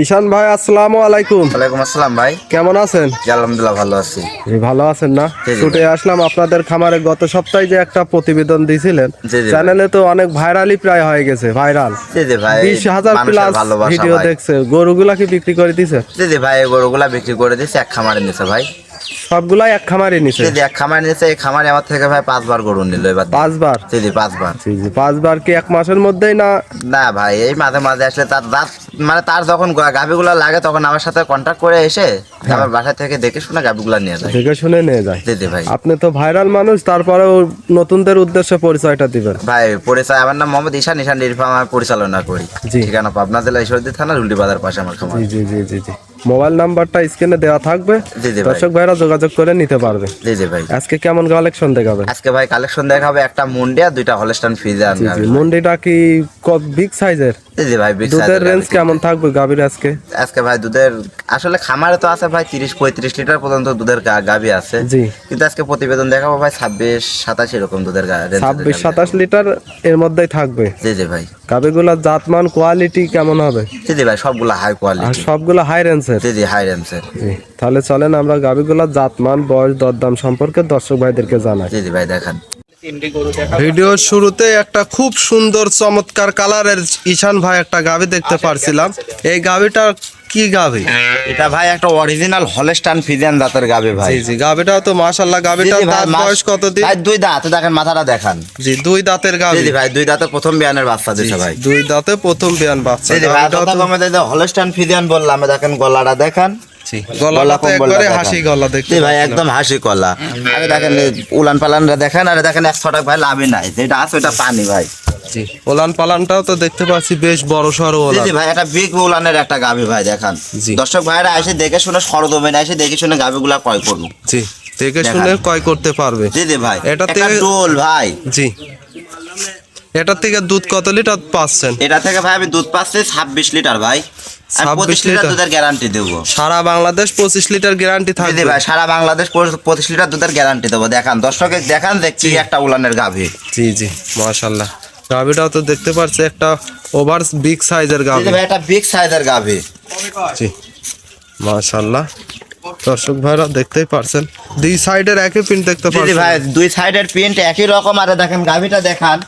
ঈশান ভাই আসসালামু আলাইকুম। ওয়ালাইকুম আসসালাম ভাই। কেমন আছেন? আলহামদুলিল্লাহ ভালো আছি। ভালো আছেন না? ছুটে আসলাম আপনাদের খামারে। গত সপ্তাহে যে একটা প্রতিবেদন দিয়েছিলেন চ্যানেলে তো অনেক ভাইরালই প্রায় হয়ে গেছে ভাইরাল। জি জি ভাই বিশ হাজার প্লাস ভিডিও দেখছে। গরুগুলা কি বিক্রি করে দিছে? জি জি ভাই গরুগুলা বিক্রি করে দিয়েছে এক খামারে নিছে ভাই। সবগুলাই এক খামারে নিছে। জি এক খামারে নিছে এই খামারে আমার থেকে ভাই পাঁচবার গরু নিল এবার। পাঁচবার? জি জি পাঁচবার। জি জি পাঁচবার কি এক মাসের মধ্যেই না? না ভাই এই মাঝে মাঝে আসলে তার দাঁত মানে তার যখন গাভিগুলো লাগে তখন আমার সাথে কন্ট্যাক্ট করে এসে হ্যাঁ। আমার বাসা থেকে দেখে শুনে গাভিগুলো নিয়ে যায়। দেখে শুনে নিয়ে যায়। জি জি ভাই। আপনি তো ভাইরাল মানুষ তারপরেও নতুনদের উদ্দেশ্যে পরিচয়টা দিবেন। ভাই পরিচয় আমার নাম মোহাম্মদ ঈশান ঈশান ডেয়ারি ফার্ম আমি পরিচালনা করি। ঠিকানা পাবনা জেলা ঈশ্বরদী থানা রুলটি বাজার পাশে আমার খামার। জি জি জি জি। মোবাইল নাম্বারটা স্ক্রিনে দেওয়া থাকবে। দর্শক ভাইরা যোগাযোগ করে নিতে পারবে। জি জি ভাই। আজকে কেমন কালেকশন দেখাবেন? আজকে ভাই কালেকশন দেখাবে একটা মুন্ডিয়া দুইটা হলস্টান ফিজান জি মন্ডিটা কি বিগ সাইজের জি জি ভাই size দুধের রেঞ্জ কেমন থাকবে গাভীর আজকে? আজকে ভাই দুধের আসলে খামারে তো আছে ভাই তিরিশ পঁয়ত্রিশ লিটার পর্যন্ত দুধের গাভী আছে। জি। কিন্তু আজকে প্রতিবেদন দেখাবো ভাই ছাব্বিশ সাতাশ এরকম দুধের এর ছাব্বিশ সাতাশ লিটার এর মধ্যেই থাকবে। জি জি ভাই। গাভীগুলোর জাতমান কোয়ালিটি কেমন হবে? জি জি ভাই সবগুলো হাই আর কোয়ালিটি সবগুলো হাই রেঞ্জের জি জি হাই রেঞ্জের জি তাহলে চলেন আমরা গাভীগুলোর জাতমান বয়স দরদাম সম্পর্কে দর্শক ভাইদেরকে জানাই। জি জি ভাই দেখান। ভিডিওর শুরুতে একটা খুব সুন্দর চমৎকার কালারের ঈশান ভাই একটা গাভী দেখতে পারছিলাম। এই গাভীটা কি গাভী? এটা ভাই একটা অরিজিনাল হলস্টান ফিজিয়ান দাঁতের গাভী ভাই। জি জি গাভীটা তো মাশাল্লাহ জি গাভীটা দাঁত বয়স কতদিন ভাই দুই দাঁত দেখেন মাথাটা দেখান। জি দুই দাঁতের গাভী। জি ভাই দুই দাঁতে প্রথম বিয়ানের বাচ্চা দিছে ভাই। দুই দাঁতে প্রথম বিয়ান বাচ্চা। জি ভাই গাভীটাও কথা তো- কমে দেয় হলস্টান ফিজিয়ান বললাম দেখেন গলাটা দেখান। জি, গলাটা তো একবারে হাসি গলা দেখতে ভাই একদম হাসি কলা আরে দেখেন উলান পালানরা দেখেন আরে দেখেন এক ছটাক ভাই লাভই নাই। যেটা আছে ওটা পানি ভাই। ওলান পালানটাও তো দেখতে পাচ্ছি বেশ বড় সড়ো ওলান ভাই একটা বিগ উলানের একটা গাভি ভাই দেখান। দর্শক ভাইরা এসে দেখে শুনে সরদমে এসে দেখে শুনে গাভিগুলা ক্রয় করুন। জি দেখে শুনে ক্রয় করতে পারবে। জি জি ভাই এটা থেকে- ডোল ভাই। জি। এটার থেকে দুধ কত লিটার পাচ্ছেন? এটা থেকে ভাই আমি দুধ পাচ্ছি ছাব্বিশ লিটার ভাই। আমি 26 পঁচিশ লিটার লিটার? দুধের গ্যারান্টি দেবো। সারা বাংলাদেশ পঁচিশ লিটার গ্যারান্টি থাকবে। ভাই সারা বাংলাদেশ পঁচিশ লিটার দুধের গ্যারান্টি দেবো। দেখান দর্শকে দেখান কি একটা উলানের গাভি। জি জি মাশাল্লাহ গাভিটাও তো দেখতে একটা ওভার বিগ সাইজের গাভি। ভাই একটা বিগ সাইজের গাভি। জি মাশাল্লাহ দর্শক ভাইরা দেখতেই পারছেন দুই সাইডের একই প্রিন্ট দেখতে পাচ্ছেন ভাই দুই সাইডের প্রিন্ট একই রকম। আর দেখেন গাভিটা দেখান।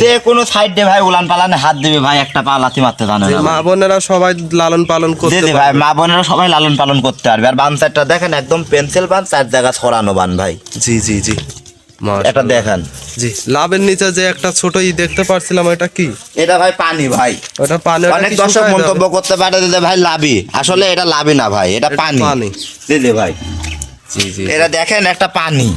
যে কোনো সাইড ভাই উলান পালানে হাত দিবে ভাই একটা পা লাথি মারতে জানে না মা বোনেরা সবাই লালন পালন করতে ভাই মা বোনেরা সবাই লালন পালন করতে পারবে। আর বাম সাইডটা দেখেন একদম পেন্সিল বান চার জায়গা ছড়ানো বান ভাই। জি জি জি। এটা। দেখান। জি লাভের নিচে যে একটা ছোট ই দেখতে পারছিলাম এটা কি? এটা ভাই পানি ভাই। ওটা পানি অনেক দর্শক মন্তব্য করতে পারে যে ভাই লাভি। আসলে এটা লাভি না ভাই এটা পানি। পানি। জি ভাই। জি জি এটা দেখেন একটা পানি।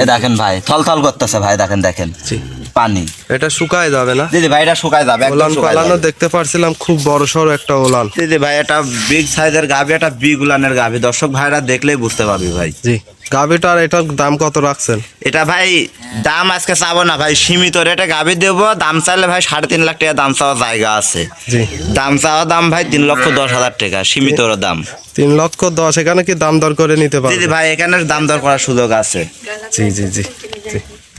এ দেখেন ভাই থল থল করতেছে ভাই দেখেন দেখেন। জি। পানি। এটা শুকায় যাবে না। জি ভাই এটা শুকায় যাবে একদম ওলান পালানো দেখতে পারছিলাম খুব বড় সড়ো একটা ওলান। জি ভাই এটা বিগ সাইজের গাভি একটা বিগ উলানের গাভি। দর্শক ভাইরা দেখলেই বুঝতে পারবি ভাই। জি। গাভিটার এটার দাম কত রাখছেন? এটা ভাই দাম আজকে চাবো না ভাই সীমিত রেটে গাভি দেবো। দাম চাইলে ভাই সাড়ে তিন লাখ টাকা দাম চাওয়া জায়গা আছে। জি। দাম চাওয়া দাম ভাই তিন লক্ষ দশ হাজার টাকা সীমিত দাম। তিন লক্ষ দশ এখানে কি দাম দর করে নিতে পারবে? ভাই এখানে দাম দর করার সুযোগ আছে। জি জি জি।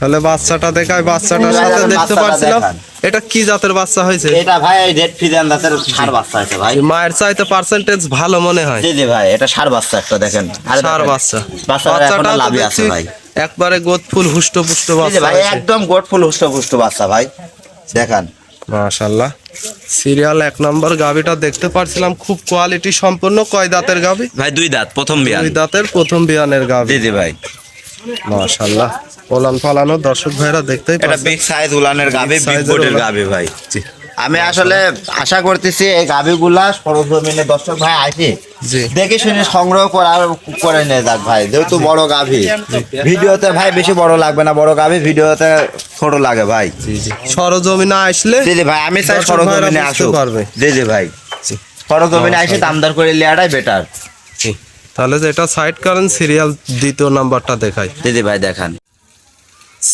তাহলে বাচ্চাটা দেখায় বাচ্চাটার সাথে দেখতে পারছিলাম। এটা কি জাতের বাচ্চা হয়েছে? এটা ভাই রেড ফিজান দাঁতের সার বাচ্চা আছে ভাই। মায়ের চাইতে পার্সেন্টেজ ভালো মনে হয়। জি জি ভাই এটা সার বাচ্চা একটা দেখেন। আরে সার বাচ্চা। বাচ্চাটা লাভই আছে ভাই। একবারে গোদ ফুল হুষ্ট পুষ্ট বাচ্চা ভাই একদম গোট ফুল হুষ্ট পুষ্ট বাচ্চা ভাই। দেখান। মাশাল্লাহ সিরিয়াল এক নম্বর গাভিটা দেখতে পারছিলাম খুব কোয়ালিটি সম্পন্ন কয় দাঁতের গাভি? ভাই দুই দাঁত প্রথম বিয়ান। দুই দাঁতের প্রথম বিয়ানের গাভি। জি জি ভাই। মাশাল্লাহ ওলান ফালানো দর্শক ভাইরা দেখতেই এটা বিগ সাইজ উলানের গাবি বিগ বোর্ডের। গাবি ভাই। আমি আসলে আশা করতেছি এই গাবিগুলা সরজমিনে দর্শক ভাই আসে। দেখে শুনে সংগ্রহ করা করে নিয়ে যাক ভাই। যেহেতু বড় গাভি। ভিডিওতে ভাই বেশি বড় লাগবে না। বড় গাভি ভিডিওতে ছোট লাগে ভাই। জি জি। সরজমিনা আসলে জি জি ভাই আমি চাই সরজমিনে আসুক। পারবে। জি জি ভাই। সরজমিনে আসে দামদার করে লিয়াটাই বেটার জি। তাহলে যেটা সাইড করেন সিরিয়াল দ্বিতীয় নাম্বারটা দেখাই। জি জি ভাই দেখান।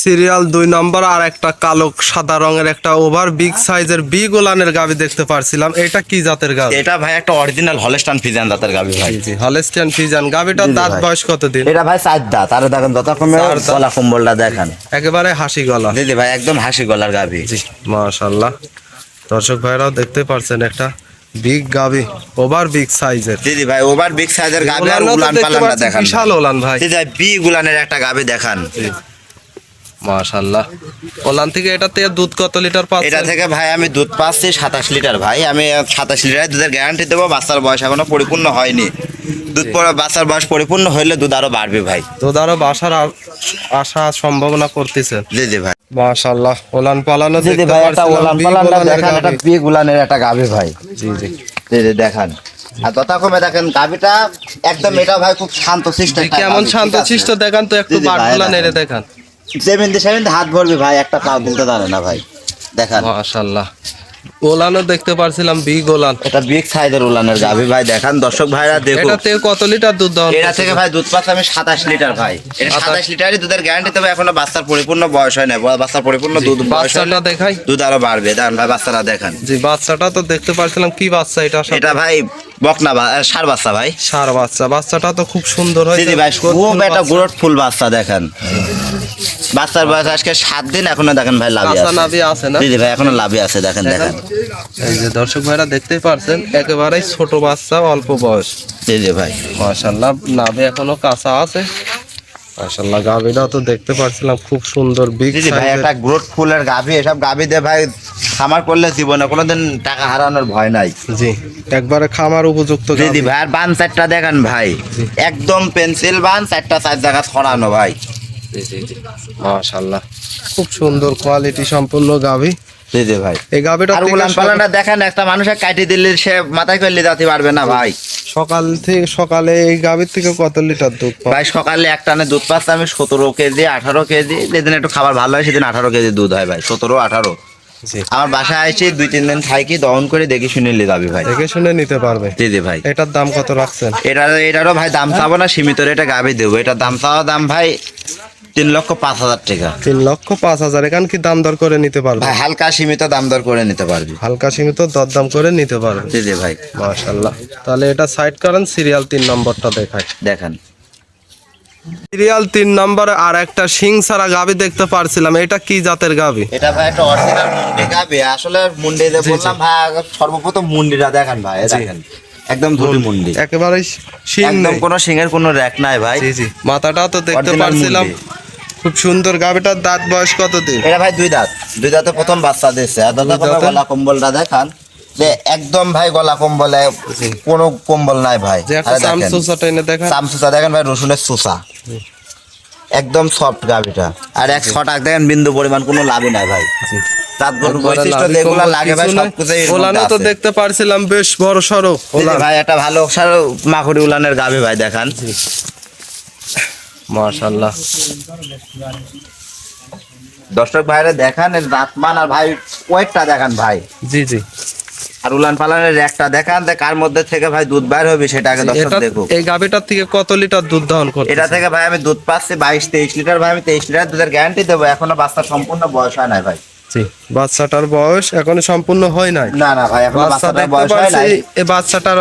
সিরিয়াল দুই নম্বর আর একটা কালো সাদা রঙের একটা ওভার বিগ সাইজের বি গোলানের গাভি দেখতে পারছিলাম। এটা কি জাতের গাভি এটা ভাই একটা অরিজিনাল হলস্টান ফিজান দাঁতের গাবি ভাই। জি হলেস্টিয়ান ফিজান জি দাঁত। বয়স কতদিন? এটা ভাই চার দাঁত। আর দেখেন দাঁত। গলা কম্বলটা দেখান। একেবারে হাসি গলা। জি ভাই একদম হাসি গলার গাবি। জি মাশাল্লাহ দর্শক ভাইরাও দেখতে পারছেন একটা বিগ গাবি ওভার বিগ সাইজের দিদি ভাই ওভার বিগ সাইজের গাভি আর উলান পালানটা দেখান। বিশাল ওলান ভাই। দিদি ভাই বি গুলানের একটা গাভি দেখান। মাশাল্লাহ। ওলান থেকে এটা থেকে দুধ কত লিটার এটা থেকে ভাই আমি দুধ পাচ্ছি সাতাশ লিটার ভাই। আমি সাতাশ লিটার দুধের গ্যারান্টি দেবো বাচ্চার বয়স এখনও পরিপূর্ণ হয়নি। দুধ পরে বাচ্চার বয়স পরিপূর্ণ হইলে দুধ আরও বাড়বে ভাই। দুধ আরও বাসার আশা সম্ভাবনা করতেছেন দিদি ভাই। মাশাল্লাহ ওলান পালানো দিদি দেখতে ভাই একটা ওলান ওলানের দেখান একটা গাভী। গুলানের একটা গাভি ভাই। জি জি। দিদি দেখান। আর তথাক্রমে দেখেন গাভিটা একদম এটা ভাই খুব শান্ত শিষ্ট জি, কেমন শান্ত শিষ্ট দেখান তো একটু জি, জি, নেড়ে দেখেন। সেভেন্টি সেভেন্টি হাত ভরবে ভাই একটা পা তুলতে জানে না ভাই। দেখান। মাশাল্লাহ ওলানও দেখতে পারছিলাম বিগ ওলান। এটা বিগ সাইজের উলানের গাভি ভাই দেখান দর্শক ভাইরা দেখুন এটা থেকে কত লিটার দুধ দাও এটা থেকে ভাই দুধ পাচ্ছে আমি সাতাশ লিটার ভাই। এটা সাতাশ। সাতাশ লিটারই দুধের গ্যারান্টি তবে এখনও বাচ্চার পরিপূর্ণ বয়স হয় না বাচ্চার পরিপূর্ণ দুধ বয়স বাচ্চাটা দেখাই। দুধ আরও বাড়বে। দেখান ভাই বাচ্চাটা দেখান। জি বাচ্চাটা তো দেখতে পারছিলাম কি বাচ্চা এটা? এটা ভাই বকনা আহ, বাচ্চা ভাই? সার বাচ্চা। বাচ্চাটা তো খুব সুন্দর হয়েছে। ভাই খুব একটা। গ্রোথ ফুল বাচ্চা দেখেন। বাচ্চার বয়স আজকে সাত দিন এখনও দেখেন ভাই লাভি আছে। লাভে আছে না? দিদি ভাই এখনও লাভে আছে দেখেন দেখেন। এই যে দর্শক ভাইরা দেখতেই পারছেন একেবারেই ছোট বাচ্চা অল্প বয়স। দিদি ভাই। মাসাল্লাহ নাভি এখনও কাঁচা আছে। মাশাল্লাহ গাভিটা তো দেখতে পারছিলাম খুব সুন্দর বিগ ভাই একটা গ্রোথ ফুলের গাভি এসব গাভি দিয়ে ভাই খামার করলে জীবনে কোনোদিন টাকা হারানোর ভয় নাই। জি একবারে খামার উপযুক্ত গাভী। দিদি ভাই আর বান চারটা দেখেন ভাই একদম পেন্সিল বান চারটা চার জায়গা ছড়ানো ভাই। জি জি জি। খুব সুন্দর কোয়ালিটি সম্পূর্ণ গাভী দিদি ভাই। এই গাভীটা আর উলান পালানটা দেখেন একটা মানুষের কাটি দিলে সে মাথায় করলে যাতে পারবে না ভাই। সকাল থেকে সকালে এই গাভীর থেকে কত লিটার দুধ ভাই সকালে এক টানে দুধ পাচ্ছে আমি সতেরো কেজি আঠারো কেজি। যেদিন একটু খাবার ভালো হয় সেদিন আঠারো কেজি দুধ হয় ভাই সতেরো আঠারো। আমার বাসায় আসি দুই তিন দিন থাকি দহন করে দেখি শুনে নিয়ে যাবি ভাই। দেখে শুনে নিতে পারবে। দিদি ভাই। এটার দাম কত রাখছেন? এটা এটারও ভাই দাম চাবো না সীমিত রেটে গাবি দেবো। এটার দাম চাওয়া দাম ভাই তিন লক্ষ পাঁচ হাজার টাকা। তিন লক্ষ পাঁচ হাজার এখান কি দাম দর করে নিতে পারবে? ভাই হালকা সীমিত দাম দর করে নিতে পারবি। হালকা সীমিত দরদাম করে নিতে পারবে। দিদি ভাই। মাশাল্লাহ তাহলে এটা সাইড করেন সিরিয়াল তিন নম্বরটা দেখায় দেখেন। সিরিয়াল তিন নম্বরে আর একটা শিং ছাড়া গাভী দেখতে পারছিলাম। এটা কি জাতের গাভী এটা ভাই একটা অরিজিনাল মুন্ডি গাবি। আসলে মুন্ডি যে বললাম ভাই সর্বপ্রথম মুন্ডিটা দেখেন ভাই দেখেন। একদম ধুটি মুন্ডি। একেবারে শিং একদম কোনো সিংহের কোনো র্যাক নাই ভাই। জি জি। মাথাটাও তো দেখতে পারছিলাম। খুব সুন্দর গাভীটার দাঁত বয়স কত দিন? এটা ভাই দুই দাঁত। দুই দাঁতে প্রথম বাচ্চা দিচ্ছে আর দাদা? গলা কম্বলটা দেখান। যে একদম ভাই গলা কম্বলে কোনো কম্বল নাই ভাই। চামচুচা দেখেন ভাই রসুনের চুষা একদম সফট গাভিটা। আর এক ছটাক দেখেন বিন্দু পরিমাণ কোনো লাভই নাই ভাই। বৈশিষ্ট্য যেগুলো লাগে ভাই। সবকিছুই এর তো দেখতে পারছিলাম বেশ বড় সড়ো ভাই একটা ভালো সার মাখুরি উলানের গাভি ভাই দেখান। মাশাল্লাহ দর্শক ভাইরা দেখান রাতমান আর ভাই কয়েকটা দেখান ভাই। জি জি। আর উলান পালানের একটা দেখান কার মধ্যে থেকে ভাই দুধ বাইর হবে সেটা আগে দর্শক দেখো এই গাভীটার থেকে কত লিটার দুধ দহন করছে এটা থেকে ভাই আমি দুধ পাচ্ছি বাইশ তেইশ লিটার ভাই আমি তেইশ লিটার দুধের গ্যারান্টি দেবো। এখনও বাচ্চা সম্পূর্ণ বয়স হয় নাই ভাই। জি। বাচ্চাটার বয়স এখনও সম্পূর্ণ হয় নাই। না না ভাই এখনও বাচ্চাটার বয়স হয় নাই। এই বাচ্চাটার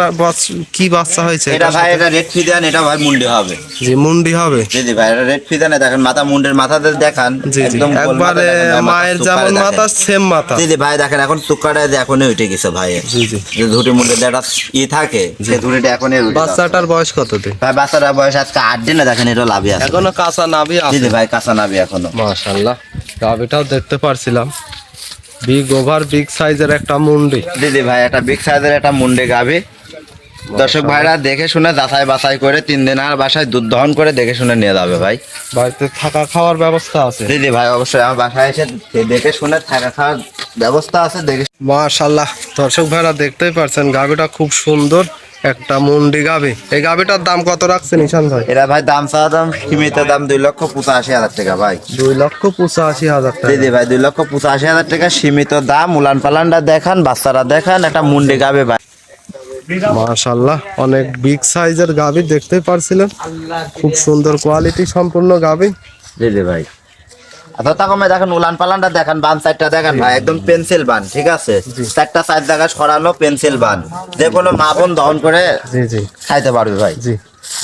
কি বাচ্চা হয়েছে এটা ভাই এটা রেড ফিদান এটা ভাই মুন্ডি হবে। জি মুন্ডি হবে। দিদি ভাই এটা রেড ফিদানে দেখেন মাথা মুন্ডের মাথাতে দেখান জি জি। একদম একবারে দেখেন, ভাই, মাথার মায়ের যেমন মাথা সেম মাথা। দিদি ভাই দেখেন এখন চুক্কাটা এখনই উঠে গেছে ভাই। জি জি। যে ধুটি মুন্ডে একটা ই থাকে ধুটিটা এখনই বাচ্চাটার বয়স কত দিন? ভাই বাচ্চাটার বয়স আজকে আট দিনে দেখেন এটা আছে। এখনও কাঁচা নাভি আছে। দিদি ভাই কাঁচা নাবি এখনও। মাশাল্লাহ গাভিটাও দেখতে পারছিলাম। বিগ ওভার বিগ সাইজের একটা মুন্ডি। দিদি ভাই একটা বিগ সাইজের একটা মুন্ডে গাভি দর্শক ভাইরা দেখে শুনে যাচাই বাছাই করে তিন দিন আর বাসায় দুধ দহন করে দেখে শুনে নিয়ে যাবে ভাই। বাড়িতে থাকা খাওয়ার ব্যবস্থা আছে। দিদি ভাই অবশ্যই আমার বাসায় এসে দেখে শুনে থাকা খাওয়ার ব্যবস্থা আছে দেখে মাশাল্লাহ দর্শক ভাইরা দেখতেই পারছেন গাভিটা খুব সুন্দর। একটা মুন্ডি গাভি এই গাভিটার দাম কত রাখছেন ঈশান ভাই? এরা ভাই দাম চাওয়া দাম সীমিত দাম দুই লক্ষ পঁচাশি হাজার টাকা ভাই। দুই লক্ষ পঁচাশি হাজার টাকা। দিদি ভাই দুই লক্ষ পঁচাশি হাজার টাকা সীমিত দাম উলান পালানটা দেখান বাচ্চারা দেখান একটা মুন্ডি গাবে ভাই। মাশাল্লাহ অনেক বিগ সাইজের গাভি দেখতে পারছিলেন। খুব সুন্দর কোয়ালিটি সম্পূর্ণ গাভি দিদি ভাই। আচ্ছা দেখেন উলান পালানটা দেখান বান সাইডটা দেখেন ভাই একদম পেন্সিল বান ঠিক আছে? চারটা সাইড দেখা সরানো পেন্সিল বান। যে কোনো মা বোন দহন করে খাইতে পারবে ভাই। জি।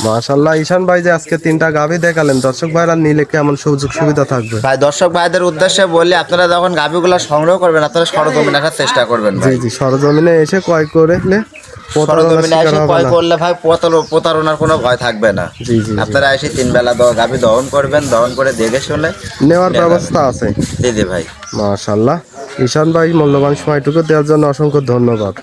মাশাল্লাহ ঈশান ভাই যে আজকে তিনটা গাভি দেখালেন দর্শক ভাইরা নিলে কেমন সুযোগ সুবিধা থাকবে? ভাই দর্শক ভাইদের উদ্দেশ্যে বলি আপনারা যখন গাভিগুলো সংগ্রহ করবেন আপনারা সরজমিন রাখার চেষ্টা করবেন জি জি সরজমিনে এসে ক্রয় করলে প্রতারণার সরজমিনে এসে ক্রয় করলে ভাই প্রতারণার কোনো ভয় থাকবে না। জি জি জি। আপনারা এসে তিন বেলা দ- গাভি দহন করবেন দহন করে দেখে শুনে নেওয়ার ব্যবস্থা আছে। দিদি ভাই। মাশাল্লাহ ঈশান ভাই মূল্যবান সময়টুকু দেওয়ার জন্য অসংখ্য ধন্যবাদ।